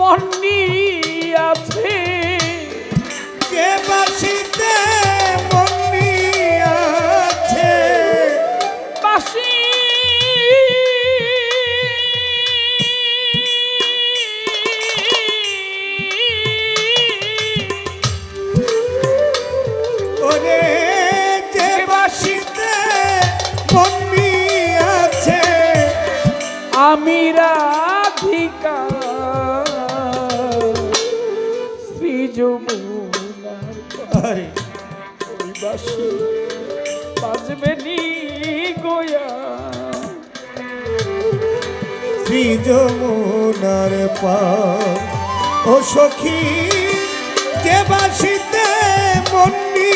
মন্নি আছে কে বাসিতে মন্নি আছে বাসি। ওরে কে বাসিতে মন্নি আছে আমি আরে ওই বাসি বাজবে নি গোয়া। শ্রী যমুনার পা ও সখী যে বাসিতে মন্নি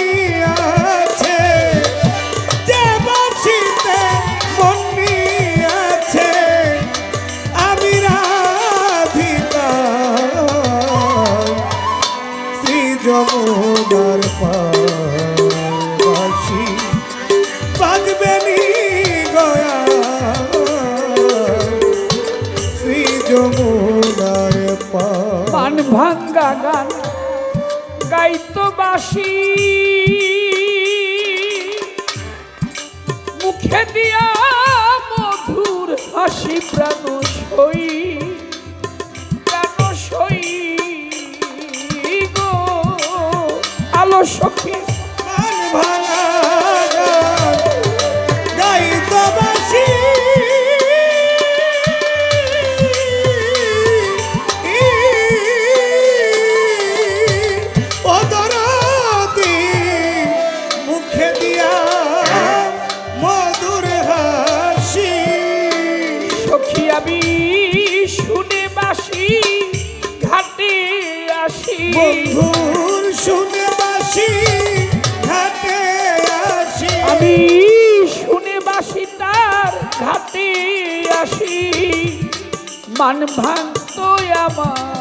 বাসি মুখে দিয়া মধুর হাসি প্রাণ সই প্রাণ সই গো। আলো সখী শুনে বাসি ঘাটে আসি। বন্ধুর শুনে বাসি ঘাটে আসি। আমি শুনে বাসি তার ঘাটে আসি। মান ভাঙত আমার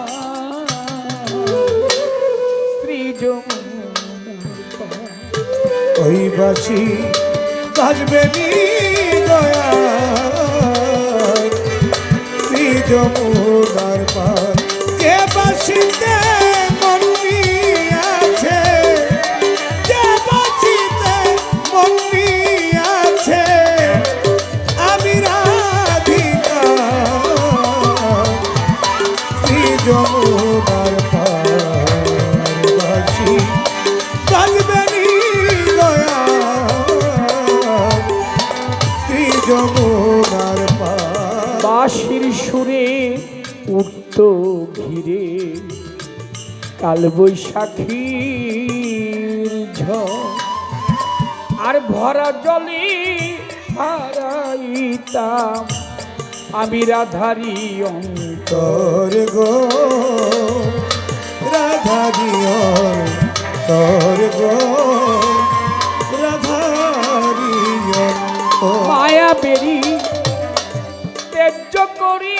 যমুনার ওই বাসি বাজবে নি শ্রী যমুনার পার। কে বাসিতে উঠত ঘিরে কাল বৈশাখীর আর ভরা জলে হারাইতাম আমি রাধারি অন্ত তোর গো। রাধা দিও তোর গো রাধা দিও মায়া বেরি তেজ্য করি।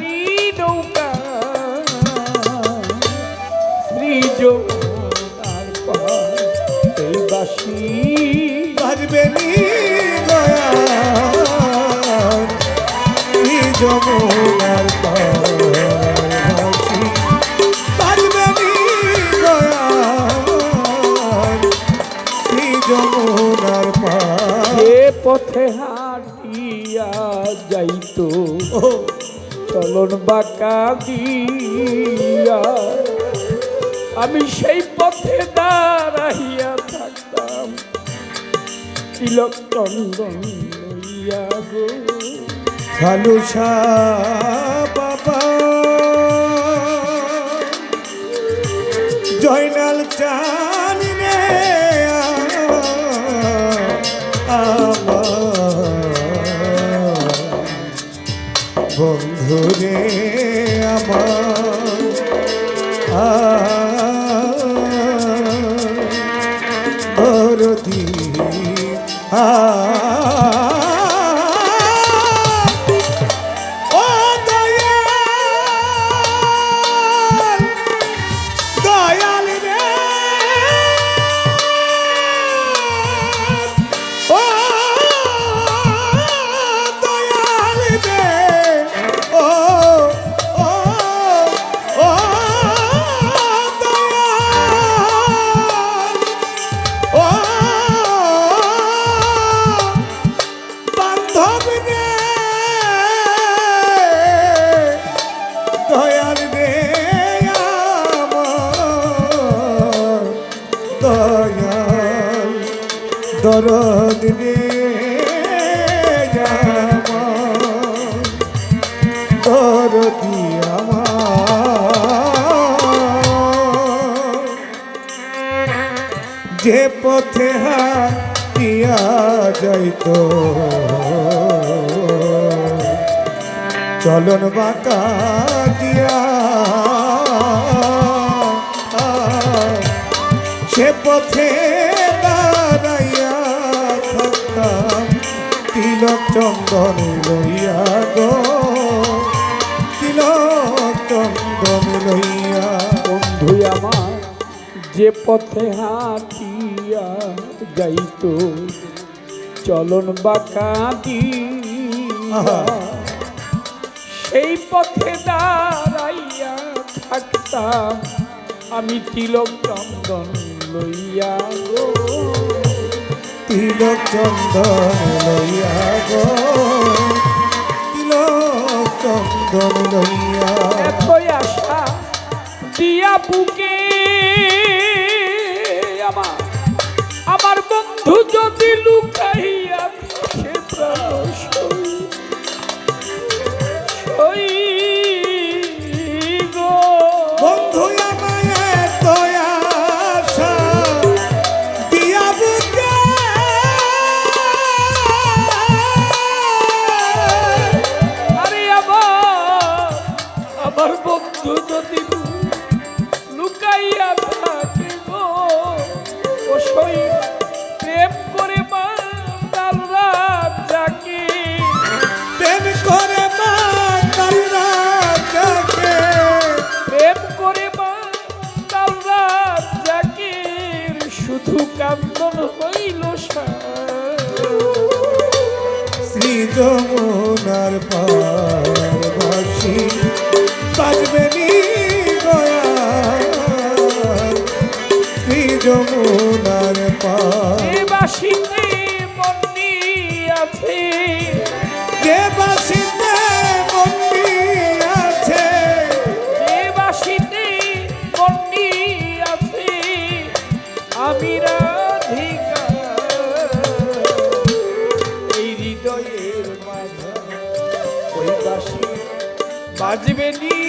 নৌকা এই বাসী বাজবে যমুনার পাশি বাজবে যমুনার পার পথে হাঁটিয়া যাইতো চলন বাঁকা দিয়া। আমি সেই পথে দাঁড়াইয়া থাকতাম। তিলক চন্দন লইয়া গো। বন্ধু রে আমার দরদি আ দয়াল দরদ যে পথে হাতিয়া যাইতো চলন বাঁকা দিয়া সে পথে দাঁড়াইয়া থাকতাম। তিলক চন্দন লইয়া গো তিলক চন্দন লইয়া বন্ধু আমার যে পথে হাঁটিয়া যাইত চলন বাঁকা। সেই পথে দাঁড়াইয়া থাকতাম। আমি তিলক চন্দন লইয়া গো তিলক লইয়া গো লইয়া আশা দিয়া বুকে আমার আমার বন্ধু যদি লুকাইয়া লুকাইয়া থাকে গো। ও সই প্রেম করে মা রাত যাকে প্রেম করে মা কান্না যাকে প্রেম করে মা তার রাত যাকে শুধু কান্দন হইল শ্রী যমুনার পাশ এ বাসিতে মন্দি আছে। যে বাসিতে মন্দি আছে। এ বাসিতে মন্দি আছে। আমি রাধিকা। এই হৃদয়ের মাঝে ওই বাসি বাজবে নি।